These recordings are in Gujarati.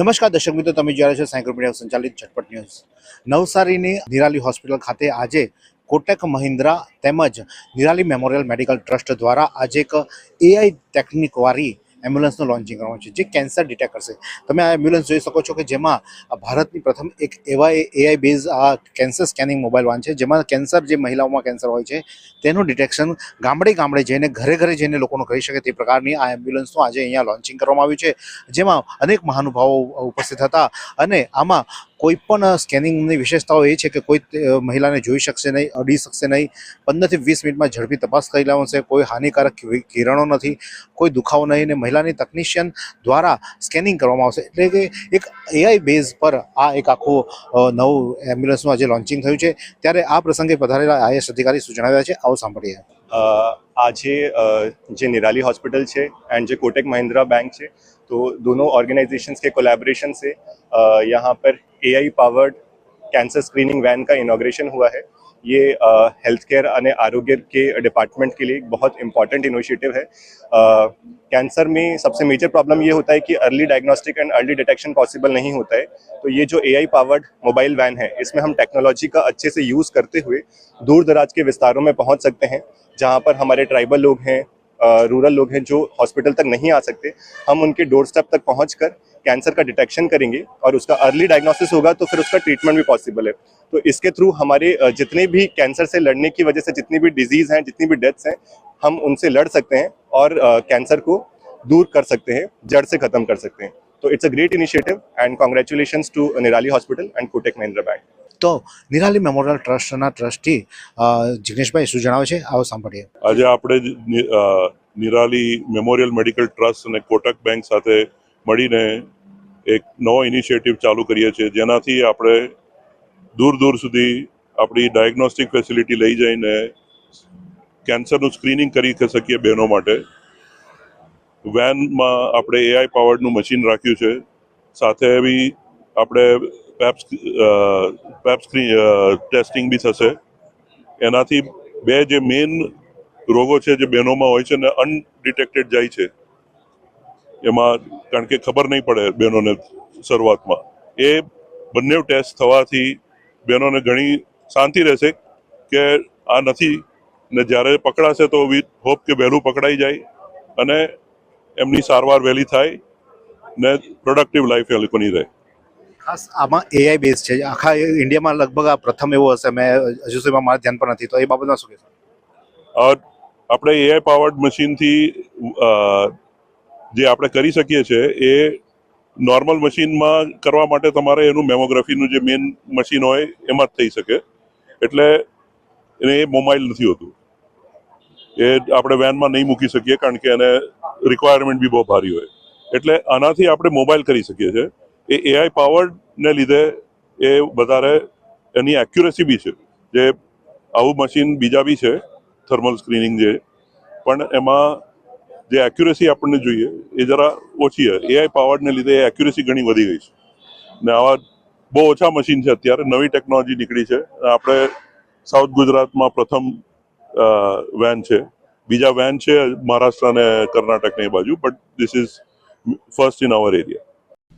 નમસ્કાર દર્શક મિત્રો, તમે જ્યારે છે સાયકલ મીડિયા સંચાલિત ઝટપટ ન્યૂઝ. નવસારીની નિરાલી હોસ્પિટલ ખાતે આજે કોટક મહિન્દ્રા તેમજ નિરાલી મેમોરિયલ મેડિકલ ટ્રસ્ટ દ્વારા આજે એક એઆઈ ટેકનિકવાળી એમ્બ્યુલન્સનું લોન્ચિંગ કરવામાં છે, જે કેન્સર ડિટેક્ટ કરશે. તમે આ એમ્બ્યુલન્સ જોઈ શકો છો કે જેમાં ભારતની પ્રથમ એક એવા એઆઈ બેઝ આ કેન્સર સ્કેનિંગ મોબાઈલ વાન છે, જેમાં કેન્સર જે મહિલાઓમાં કેન્સર હોય છે, તેનું ડિટેક્શન ગામડે ગામડે જઈને, ઘરે ઘરે જઈને લોકોનો કરી શકે તે પ્રકારની આ એમ્બ્યુલન્સનું આજે અહીંયા લોન્ચિંગ કરવામાં આવ્યું છે. જેમાં અનેક મહાનુભાવો ઉપસ્થિત હતા અને આમાં કોઈ પણ સ્કેનિંગની વિશેષતાઓ એ છે કે કોઈ મહિલાને જોઈ શકશે નહીં, અડી શકશે નહીં, પંદરથી વીસ મિનિટમાં ઝડપી તપાસ કરી લેવાશે, કોઈ હાનિકારક કિરણો નથી, કોઈ દુખાવો નહીં ને મહિલાની તકનિશિયન દ્વારા સ્કેનિંગ કરવામાં આવશે. એટલે કે એક એઆઈ બેઝ પર આ એક આખું નવું એમ્બ્યુલન્સનું આજે લોન્ચિંગ થયું છે. ત્યારે આ પ્રસંગે પધારેલા આઈએસ અધિકારી સૂચનાવ્યા છે, આવો સાંભળીએ. આજે અ, જે निराली हॉस्पिटल છે एंड जो कोटक महिंद्रा बैंक છે तो दोनों ऑर्गेनाइजेशंस के कोलैबोरेशन से अ, यहाँ पर AI powered cancer screening van का इनॉग्रेशन हुआ है ये हेल्थ केयर અને आरोग्य के डिपार्टमेंट के लिए एक बहुत इम्पॉर्टेंट इनिशिएटिव है कैंसर में सबसे मेजर प्रॉब्लम ये होता है कि early diagnostic and early detection possible नहीं होता है तो ये जो एआई पावर्ड मोबाइल वैन है इसमें हम टेक्नोलॉजी का अच्छे से यूज़ करते हुए दूर दराज के विस्तारों में पहुंच सकते हैं जहाँ पर हमारे ट्राइबल लोग हैं रूरल लोग हैं जो हॉस्पिटल तक नहीं आ सकते, हम उनके डोर स्टेप तक पहुँच कर कैंसर का डिटेक्शन करेंगे और उसका अर्ली डायग्नोसिस होगा तो फिर उसका ट्रीटमेंट भी पॉसिबल है। तो इसके थ्रू हमारे जितने भी कैंसर से लड़ने की वजह से, जितनी भी डिज़ीज़ हैं, जितनी भी डेथ्स हैं, हम उनसे लड़ सकते हैं और कैंसर को दूर कर सकते हैं, जड़ से ख़त्म कर सकते हैं। तो it's a great initiative and congratulation to Nirali hospital and Kotak Mahindra bank તો નિરાલી મેમોરિયલ ટ્રસ્ટના ટ્રસ્ટી જિગ્નેશભાઈ, શું જણાવે છે? આવો સાંભળીએ. આજે આપણે નિરાલી મેમોરિયલ મેડિકલ ટ્રસ્ટ અને કોટક બેંક સાથે મળીને એક નવો ઇનિશિયેટિવ ચાલુ કરીએ છીએ, જેનાથી આપણે દૂર દૂર સુધી આપણી ડાયગ્નોસ્ટિક ફેસિલિટી લઈ જઈને કેન્સરનું સ્ક્રીનિંગ કરી શકીએ બહેનો માટે. વેનમાં આપણે એઆઈ પાવર્ડનું મશીન રાખ્યું છે. સાથે બી આપણે પેપ પેપ ટેસ્ટિંગ બી થશે. એનાથી બે જે મેઇન રોગો છે જે બહેનોમાં હોય છે ને અનડિટેક્ટેડ જાય છે. એમાં કારણ કે ખબર નહીં પડે બહેનોને શરૂઆતમાં. એ બંને ટેસ્ટ થવાથી બહેનોને ઘણી શાંતિ રહેશે કે આ નથી. ને જ્યારે પકડાશે તો વિથ હોપ કે વહેલું પકડાઈ જાય અને એમની સારવાર વહેલી થાય ને પ્રોડક્ટિવ લાઈફ એ લોકોની રહે. ખાસ આમાં એઆઈ બેઝ છે. આખા ઇન્ડિયામાં લગભગ આ પ્રથમ એવો હશે. મેં હજુ સુધીમાં મારા ધ્યાન પર નથી. તો એ બાબતમાં શું કહેશો? આપણે એઆઈ પાવર્ડ મશીનથી જે આપણે કરી શકીએ છીએ, એ નોર્મલ મશીનમાં કરવા માટે તમારે એનું મેમોગ્રાફીનું જે મેઇન મશીન હોય, એમાં જ થઈ શકે. એટલે એને એ મોબાઈલ નથી હોતું. એ આપણે વેનમાં નહીં મૂકી શકીએ, કારણ કે એને રિક્વાયરમેન્ટ બી બહુ ભારી હોય. એટલે આનાથી આપણે મોબાઈલ કરી શકીએ છીએ. એ એઆઈ પાવર્ડને લીધે એ વધારે એની એક્યુરેસી બી છે. જે આવું મશીન બીજા બી છે થર્મલ સ્ક્રીનિંગ જે. પણ એમાં જે એક્યુરેસી આપણને જોઈએ, એ જરા ઓછી છે. એઆઈ પાવર્ડને લીધે એ એક્યુરેસી ઘણી વધી ગઈ છે. ને આવા બહુ ઓછા મશીન છે અત્યારે. નવી ટેકનોલોજી નીકળી છે. આપણે સાઉથ ગુજરાતમાં પ્રથમ વેન છે. બીજા વેન છે મહારાષ્ટ્ર અને કર્ણાટકની બાજુ but this is first in our area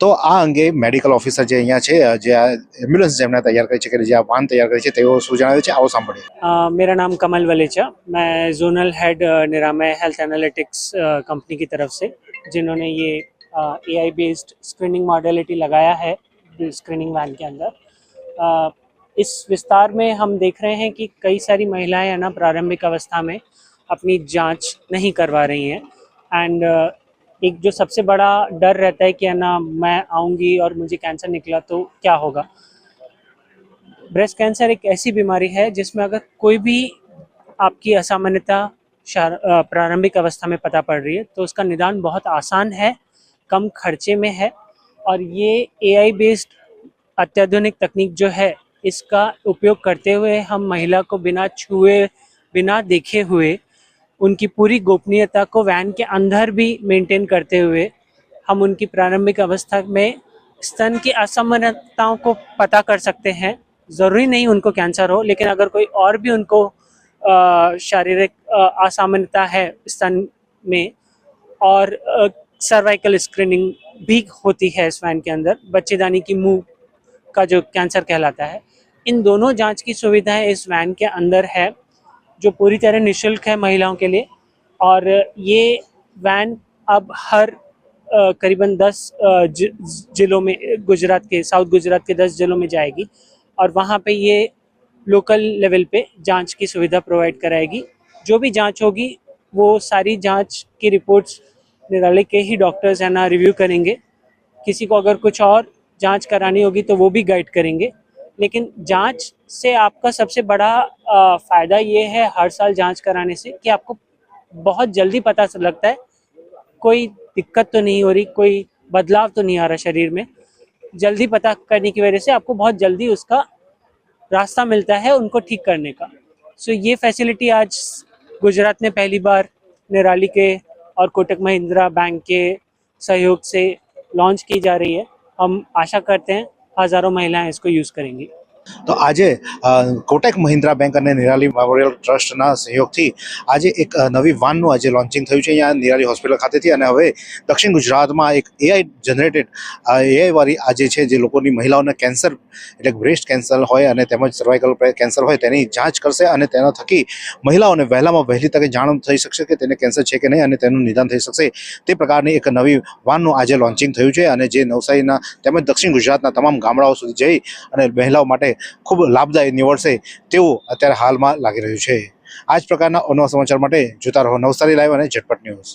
તો આ અંગે મેડિકલ ઓફિસર જે અહીંયા છે જે આ એમ્બ્યુલન્સ જેમણે તૈયાર કરી છે કે જે આ વાન તૈયાર કરી છે તેઓ શું જણાવે છે આવો સાંભળીએ अ, मेरा नाम कमल वलेचा मैं zonal head Niramai Health Analytics company की तरफ से जिन्होंने ये एआई बेस्ड स्क्रीनिंग मॉडलिटी लगाया है स्क्रीनिंग वैन के अंदर अ, इस विस्तार में हम देख रहे हैं कि कई सारी महिलाएं है ना प्रारंभिक अवस्था में अपनी जांच नहीं करवा रही हैं एंड एक जो सबसे बड़ा डर रहता है कि है ना, मैं आऊँगी और मुझे कैंसर निकला तो क्या होगा? ब्रेस्ट कैंसर एक ऐसी बीमारी है जिसमें अगर कोई भी आपकी असामान्यता प्रारंभिक अवस्था में पता पड़ रही है तो उसका निदान बहुत आसान है, कम खर्चे में है और ये एआई बेस्ड अत्याधुनिक तकनीक जो है, इसका उपयोग करते हुए हम महिला को बिना छुए, बिना देखे हुए उनकी पूरी गोपनीयता को वैन के अंदर भी मेंटेन करते हुए हम उनकी प्रारंभिक अवस्था में स्तन की असमानताओं को पता कर सकते हैं। ज़रूरी नहीं उनको कैंसर हो, लेकिन अगर कोई और भी उनको शारीरिक असामान्यता है स्तन में, और सर्वाइकल स्क्रीनिंग भी होती है इस वैन के अंदर, बच्चेदानी की मुँह का जो कैंसर कहलाता है, इन दोनों जाँच की सुविधाएँ इस वैन के अंदर है। जो पूरी तरह निशुल्क है महिलाओं के लिए। और ये वैन अब हर करीबन 10 जिलों में, गुजरात के, साउथ गुजरात के 10 जिलों में जाएगी। और वहाँ पे ये लोकल लेवल पे जाँच की सुविधा प्रोवाइड कराएगी। जो भी जाँच होगी, वो सारी जाँच की रिपोर्ट्स निरालय के ही डॉक्टर्स है ना, रिव्यू करेंगे। किसी को अगर कुछ और जाँच करानी होगी तो वो भी गाइड करेंगे। लेकिन जाँच से आपका सबसे बड़ा फ़ायदा ये है हर साल जाँच कराने से कि आपको बहुत जल्दी पता लगता है। कोई दिक्कत तो नहीं हो रही, कोई बदलाव तो नहीं आ रहा शरीर में। जल्दी पता करने की वजह से आपको बहुत जल्दी उसका रास्ता मिलता है उनको ठीक करने का। सो, ये फैसिलिटी आज गुजरात में पहली बार निराली के और कोटक महिंद्रा बैंक के सहयोग से लॉन्च की जा रही है। हम आशा करते हैं हज़ारों महिलाएँ इसको यूज़ करेंगी। તો આજે કોટેક મહિન્દ્રા બેંક અને નિરાલી મેમોરિયલ ટ્રસ્ટના સહયોગથી આજે એક નવી વાનનું આજે લોન્ચિંગ થયું છે અહીંયા નિરાલી હોસ્પિટલ ખાતેથી અને હવે દક્ષિણ ગુજરાતમાં એક એઆઈ જનરેટેડ એઆઈ વાળી આજે છે જે લોકોની મહિલાઓને કેન્સર, એટલે બ્રેસ્ટ કેન્સર હોય અને તેમજ સર્વાઇકલ કેન્સર હોય તેની જાંચ કરશે અને તેના થકી મહિલાઓને વહેલામાં વહેલી તકે જાણ થઈ શકશે કે તેને કેન્સર છે કે નહીં અને તેનું નિદાન થઈ શકશે. તે પ્રકારની એક નવી વાનનું આજે લોન્ચિંગ થયું છે અને જે નવસારીના તેમજ દક્ષિણ ગુજરાતના તમામ ગામડાઓ સુધી જઈ અને મહિલાઓ માટે ખૂબ લાભદાયી નીવડશે તેવું અત્યારે હાલમાં લાગી રહ્યું છે. આ જ પ્રકારના અનવા સમાચાર માટે જોતા રહો નવસારી લાઈવ અને ઝટપટ ન્યૂઝ.